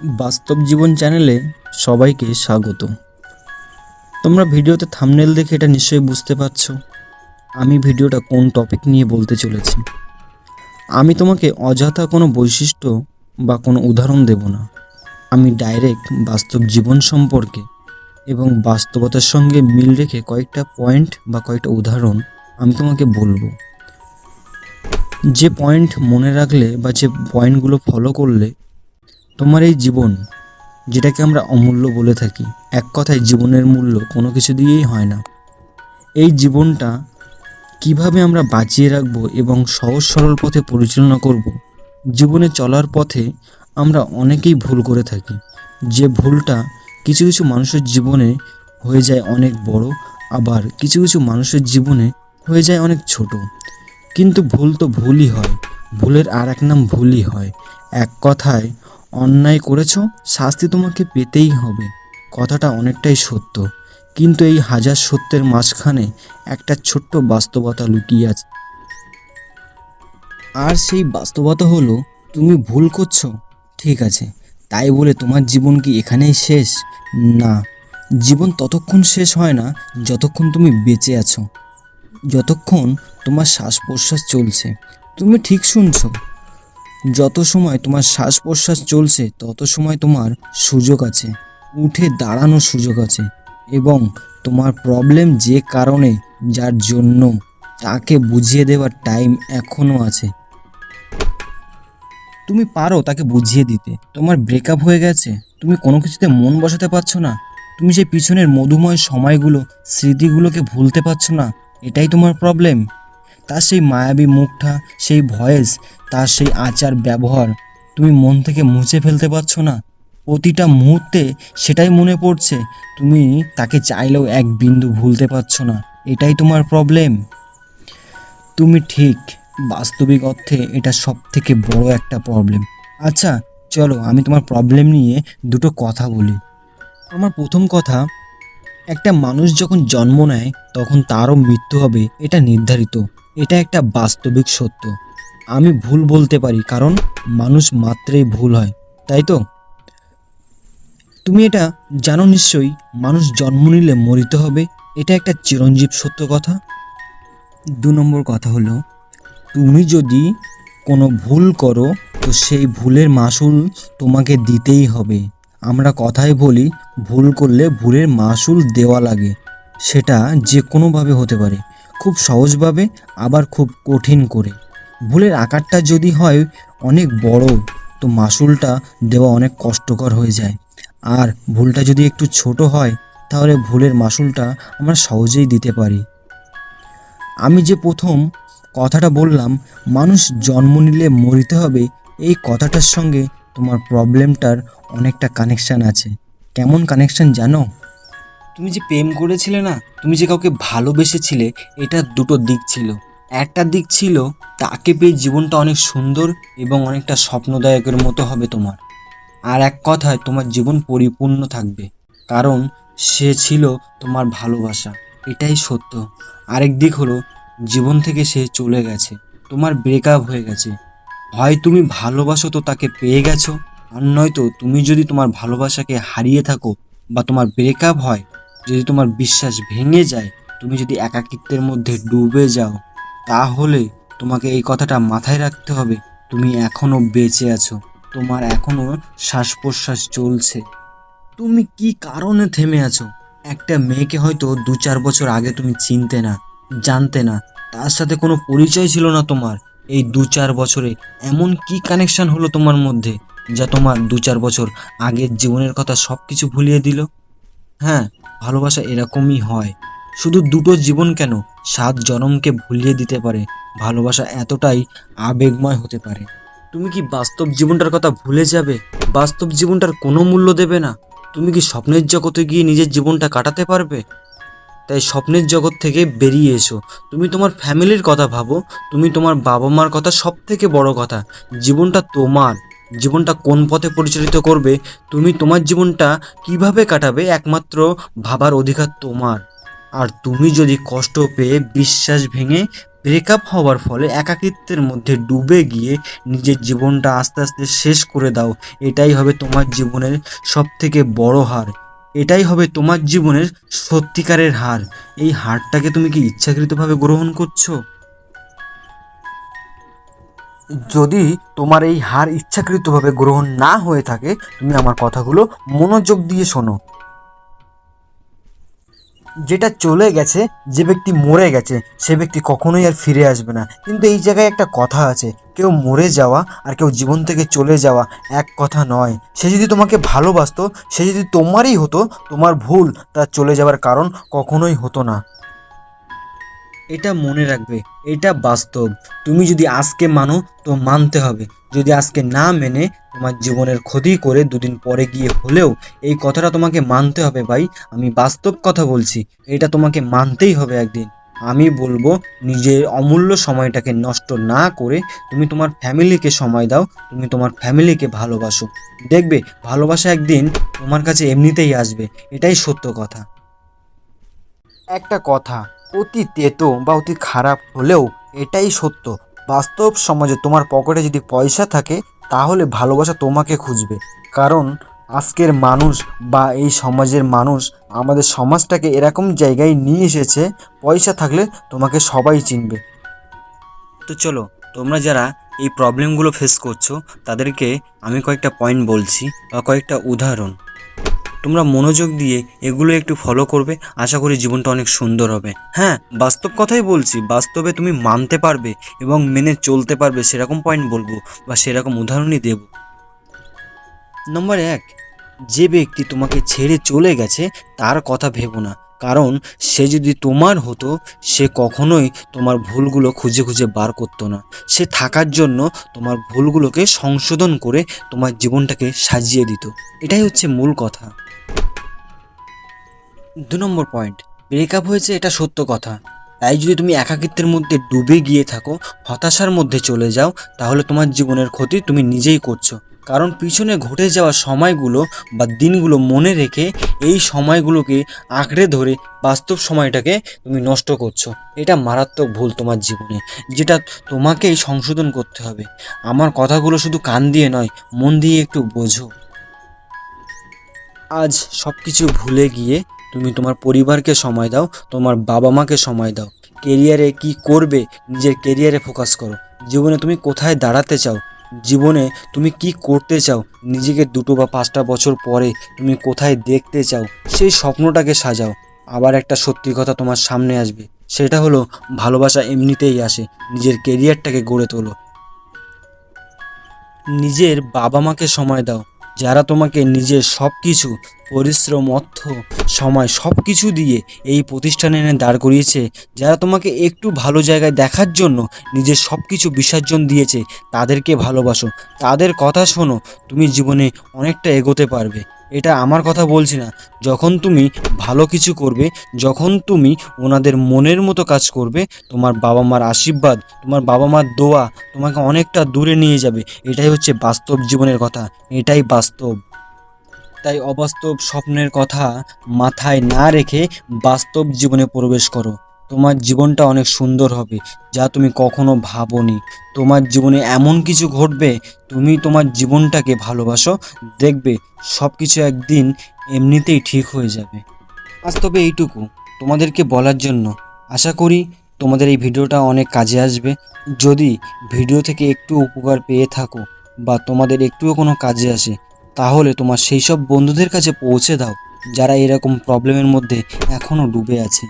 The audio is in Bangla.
বাস্তব জীবন চ্যানেলে সবাইকে স্বাগত। তোমরা ভিডিওতে থামনেল দেখে এটা নিশ্চয়ই বুঝতে পারছ, আমি ভিডিওটা কোন টপিক নিয়ে বলতে চলেছি। আমি তোমাকে অযথা কোনো বৈশিষ্ট্য বা কোনো উদাহরণ দেব না। আমি ডাইরেক্ট বাস্তব জীবন সম্পর্কে এবং বাস্তবতার সঙ্গে মিল রেখে কয়েকটা পয়েন্ট বা কয়েকটা উদাহরণ আমি তোমাকে বলব। যে পয়েন্ট মনে রাখলে বা যে পয়েন্টগুলো ফলো করলে তোমার এই জীবন, যেটাকে আমরা অমূল্য বলে থাকি, এক কথায় জীবনের মূল্য কোনো কিছু দিয়েই হয় না। এই জীবনটা কীভাবে আমরা বাঁচিয়ে রাখব এবং সহজ সরল পথে পরিচালনা করব। জীবনে চলার পথে আমরা অনেকেই ভুল করে থাকি। যে ভুলটা কিছু কিছু মানুষের জীবনে হয়ে যায় অনেক বড়, আবার কিছু কিছু মানুষের জীবনে হয়ে যায় অনেক ছোট। কিন্তু ভুল তো ভুলই হয়, ভুলের আর এক নাম ভুলই হয়। এক কথায় অন্যায় করেছ, শাস্তি তোমাকে পেতেই হবে। কথাটা অনেকটাই সত্য। কিন্তু এই হাজার সত্যের মাঝখানে একটা ছোট্ট বাস্তবতা লুকিয়ে আছে। আর সেই বাস্তবতা হলো, তুমি ভুল করছ। ঠিক আছে, তাই বলে তোমার জীবন কি এখানেই শেষ? না, জীবন ততক্ষণ শেষ হয় না যতক্ষণ তুমি বেঁচে আছো। যতক্ষণ তোমার শ্বাস প্রশ্বাস চলছে। তুমি ঠিক শুনছো। যত সময় তোমার শ্বাস প্রশ্বাস চলছে, তত সময় তোমার সুযোগ আছে। উঠে দাঁড়ানোর সুযোগ আছে এবং তোমার প্রবলেম যে কারণে, যার জন্য তাকে বুঝিয়ে দেওয়ার টাইম এখনও আছে। তুমি পারো তাকে বুঝিয়ে দিতে। তোমার ব্রেকআপ হয়ে গেছে। তুমি কোনো কিছুতে মন বসাতে পারছ না। তুমি সেই পিছনের মধুময় সময়গুলো, স্মৃতিগুলোকে ভুলতে পারছ না। এটাই তোমার প্রবলেম তার সেই মায়াবী মুখটা, সেই ভয়েস তার সেই আচার ব্যবহার তুমি মন থেকে মুছে ফেলতে পারছ না। প্রতিটা মুহূর্তে সেটাই মনে পড়ছে। তুমি তাকে চাইলেও এক বিন্দু ভুলতে পারছ না। এটাই তোমার প্রবলেম তুমি ঠিক, বাস্তবিক অর্থে এটা সব থেকে বড় একটা প্রবলেম আচ্ছা চলো আমি তোমার প্রবলেম নিয়ে দুটো কথা বলি। আমার প্রথম কথা, একটা মানুষ যখন জন্ম নেয়, তখন তারও মৃত্যু হবে, এটা নির্ধারিত। এটা একটা বাস্তবিক সত্য। আমি ভুল বলতে পারি, কারণ মানুষ মাত্রেই ভুল হয়, তাই তো? তুমি এটা জানো নিশ্চয়ই, মানুষ জন্ম নিলে মরিতে হবে, এটা একটা চিরঞ্জীব সত্য কথা। দু নম্বর কথা হলো, তুমি যদি কোনো ভুল করো, তো সেই ভুলের মাসুল তোমাকে দিতেই হবে। আমরা কথায় বলি, ভুল করলে ভুলের মাসুল দেওয়া লাগে, সেটা যে কোনোভাবে হতে পারে, খুব সহজভাবে, আবার খুব কঠিন করে। ভুলের আকারটা যদি হয় অনেক বড়, তো মাসুলটা দেওয়া অনেক কষ্টকর হয়ে যায়। আর ভুলটা যদি একটু ছোট হয়, তাহলে ভুলের মাসুলটা আমরা সহজেই দিতে পারি। আমি যে প্রথম কথাটা বললাম, মানুষ জন্ম নিলে মরিতে হবে, এই কথাটার সঙ্গে তোমার প্রবলেমটার অনেকটা কানেকশান আছে। কেমন কানেকশান জানো? তুমি যে প্রেম করেছিলে না, তুমি যে কাউকে ভালোবেসেছিলে, এটা দুটো দিক ছিল। একটা দিক ছিল, তাকে পেয়ে জীবনটা অনেক সুন্দর এবং অনেকটা স্বপ্নদায়কের মতো হবে তোমার। আর এক কথায়, তোমার জীবন পরিপূর্ণ থাকবে, কারণ সে ছিল তোমার ভালোবাসা, এটাই সত্য। আরেক দিক হলো, জীবন থেকে সে চলে গেছে, তোমার ব্রেকআপ হয়ে গেছে। হয় তুমি ভালোবাসো তো তাকে পেয়ে গেছো, আর নয়তো তুমি যদি তোমার ভালোবাসাকে হারিয়ে থাকো বা তোমার ব্রেকআপ হয়, যদি তোমার বিশ্বাস ভেঙে যায়, তুমি যদি একাকিত্বের মধ্যে ডুবে যাও তাহলে তোমাকে এই কথাটা মাথায় রাখতে হবে। তুমি এখনও বেঁচে আছো। তোমার এখনও শ্বাস প্রশ্বাস চলছে। তুমি কি কারণে থেমে আছো? একটা মেয়েকে হয়তো দু চার বছর আগে তুমি চিনতে না, জানতে না। তার সাথে কোনো পরিচয় ছিল না তোমার। এই দু চার বছরে এমন কি কানেকশন হলো তোমার মধ্যে, যা তোমার দু চার বছর আগের জীবনের কথা সব কিছু ভুলিয়ে দিল? হ্যাঁ ভালোবাসা এরকমই হয়। শুধু দুটো জীবন কেন? সাত জনমকে ভুলিয়ে দিতে পারে। ভালোবাসা এতটাই আবেগময় হতে পারে। তুমি কি বাস্তব জীবনটার কথা ভুলে যাবে? বাস্তব জীবনটার কোনো মূল্য দেবে না। তুমি কি স্বপ্নের জগতে গিয়ে নিজের জীবনটা কাটাতে পারবে? তাই স্বপ্নের জগৎ থেকে বেরিয়ে এসো। তুমি তোমার ফ্যামিলির কথা ভাবো। তুমি তোমার বাবা মার কথা সব থেকে বড় কথা। জীবনটা তোমার। জীবনটা কোন পথে পরিচালিত করবে? তুমি তোমার জীবনটা কীভাবে কাটাবে? একমাত্র ভাবার অধিকার তোমার। আর তুমি যদি কষ্ট পেয়ে বিশ্বাস ভেঙে ব্রেকআপ হওয়ার ফলে একাকিত্বের মধ্যে ডুবে গিয়ে নিজের জীবনটা আস্তে আস্তে শেষ করে দাও, এটাই হবে তোমার জীবনের সব থেকে বড় হার। এটাই হবে তোমার জীবনের সত্যিকারের হার। এই হারটাকে তুমি কি ইচ্ছাকৃতভাবে গ্রহণ করছ? যদি তোমার এই হার ইচ্ছাকৃতভাবে গ্রহণ না হয়ে থাকে, তুমি আমার কথাগুলো মনোযোগ দিয়ে শোনো। যেটা চলে গেছে, যে ব্যক্তি মরে গেছে, সে ব্যক্তি কখনোই আর ফিরে আসবে না। কিন্তু এই জায়গায় একটা কথা আছে, কেউ মরে যাওয়া আর কেউ জীবন থেকে চলে যাওয়া এক কথা নয়। সে যদি তোমাকে ভালোবাসতো, সে যদি তোমারই হতো, তোমার ভুল তার চলে যাওয়ার কারণ কখনোই হতো না। এটা মনে রাখবে, এটা বাস্তব। তুমি যদি আজকে মানো, তো মানতে হবে। যদি আজকে না মেনে, তোমার জীবনের ক্ষতি করে দুদিন পরে গিয়ে হলেও এই কথাটা তোমাকে মানতে হবে ভাই, আমি বাস্তব কথা বলছি, এটা তোমাকে মানতেই হবে একদিন। আমি বলব, নিজের অমূল্য সময়টাকে নষ্ট না করে তুমি তোমার ফ্যামিলিকে সময় দাও, তুমি তোমার ফ্যামিলিকে ভালোবাসো। দেখবে, ভালোবাসা একদিন তোমার কাছে এমনিতেই আসবে, এটাই সত্য কথা। একটা কথা অতি তেতো বা অতি খারাপ হলেও এটাই সত্য। বাস্তব সমাজে তোমার পকেটে যদি পয়সা থাকে, তাহলে ভালোবাসা তোমাকে খুঁজবে। কারণ আজকের মানুষ বা এই সমাজের মানুষ আমাদের সমাজটাকে এরকম জায়গায় নিয়ে এসেছে, পয়সা থাকলে তোমাকে সবাই চিনবে। তো চলো, তোমরা যারা এই প্রবলেমগুলো ফেস করছ, তাদেরকে আমি কয়েকটা পয়েন্ট বলছি বা কয়েকটা উদাহরণ। তোমরা মনোযোগ দিয়ে এগুলো একটু ফলো করবে। আশা করি জীবনটা অনেক সুন্দর হবে। হ্যাঁ বাস্তব কথাই বলছি, বাস্তবে তুমি মানতে পারবে এবং মেনে চলতে পারবে, সেরকম পয়েন্ট বলব বা সেরকম উদাহরণই দেব। নম্বর এক, যে ব্যক্তি তোমাকে ছেড়ে চলে গেছে, তার কথা ভেবো না। কারণ সে যদি তোমার হতো, সে কখনোই তোমার ভুলগুলো খুঁজে খুঁজে বার করতো না। সে থাকার জন্য তোমার ভুলগুলোকে সংশোধন করে তোমার জীবনটাকে সাজিয়ে দিত। এটাই হচ্ছে মূল কথা। দু নম্বর পয়েন্ট ব্রেকআপ হয়েছে এটা সত্য কথা। তাই যদি তুমি একাকিত্বের মধ্যে ডুবে গিয়ে থাকো, হতাশার মধ্যে চলে যাও, তাহলে তোমার জীবনের ক্ষতি তুমি নিজেই করছ। কারণ পিছনে ঘটে যাওয়া সময়গুলো বা দিনগুলো মনে রেখে এই সময়গুলোকে আঁকড়ে ধরে বাস্তব সময়টাকে তুমি নষ্ট করছ। এটা মারাত্মক ভুল তোমার জীবনে, যেটা তোমাকেই সংশোধন করতে হবে। আমার কথাগুলো শুধু কান দিয়ে নয়, মন দিয়ে একটু বোঝো। আজ সব কিছু ভুলে গিয়ে তুমি তোমার পরিবারকে সময় দাও, তোমার বাবা মাকে সময় দাও। কেরিয়ারে কি করবে, নিজের কেরিয়ারে ফোকাস করো। জীবনে তুমি কোথায় দাঁড়াতে চাও, জীবনে তুমি কি করতে চাও, নিজেকে দুটো বা পাঁচটা বছর পরে তুমি কোথায় দেখতে চাও, সেই স্বপ্নটাকে সাজাও। আবার একটা সত্যি কথা তোমার সামনে আসবে, সেটা হলো ভালোবাসা এমনিতেই আসে, নিজের কেরিয়ারটাকে গড়ে তোলো। নিজের বাবা মাকে সময় দাও যারা তোমাকে নিজের সব কিছু পরিশ্রম, অর্থ, সময় সব কিছু দিয়ে এই প্রতিষ্ঠানে এনে দাঁড় করিয়েছে, যারা তোমাকে একটু ভালো জায়গায় দেখার জন্য নিজের সব কিছু বিসর্জন দিয়েছে, তাদেরকে ভালোবাসো। তাদের কথা শোনো, তুমি জীবনে অনেকটা এগোতে পারবে। এটা আমার কথা বলছি না। যখন তুমি ভালো কিছু করবে, যখন তুমি ওনাদের মনের মতো কাজ করবে, তোমার বাবা মার আশীর্বাদ, তোমার বাবা মার দোয়া তোমাকে অনেকটা দূরে নিয়ে যাবে। এটাই হচ্ছে বাস্তব জীবনের কথা, এটাই বাস্তব। তাই অবাস্তব স্বপ্নের কথা মাথায় না রেখে বাস্তব জীবনে প্রবেশ করো। তোমার জীবনটা অনেক সুন্দর হবে, যা তুমি কখনো ভাবোনি। তোমার জীবনে এমন কিছু ঘটবে, তুমি তোমার জীবনটাকে ভালোবাসো, দেখবে সব কিছু একদিন এমনিতেই ঠিক হয়ে যাবে। বাস্তবে এইটুকু। তোমাদেরকে বলার জন্য আশা করি তোমাদের এই ভিডিওটা অনেক কাজে আসবে। যদি ভিডিও থেকে একটু উপকার পেয়ে থাকো বা তোমাদের একটুও কোনো কাজে আসে, তাহলে তোমার সেই সব বন্ধুদের কাছে পৌঁছে দাও যারা এরকম প্রবলেমের মধ্যে এখনও ডুবে আছে।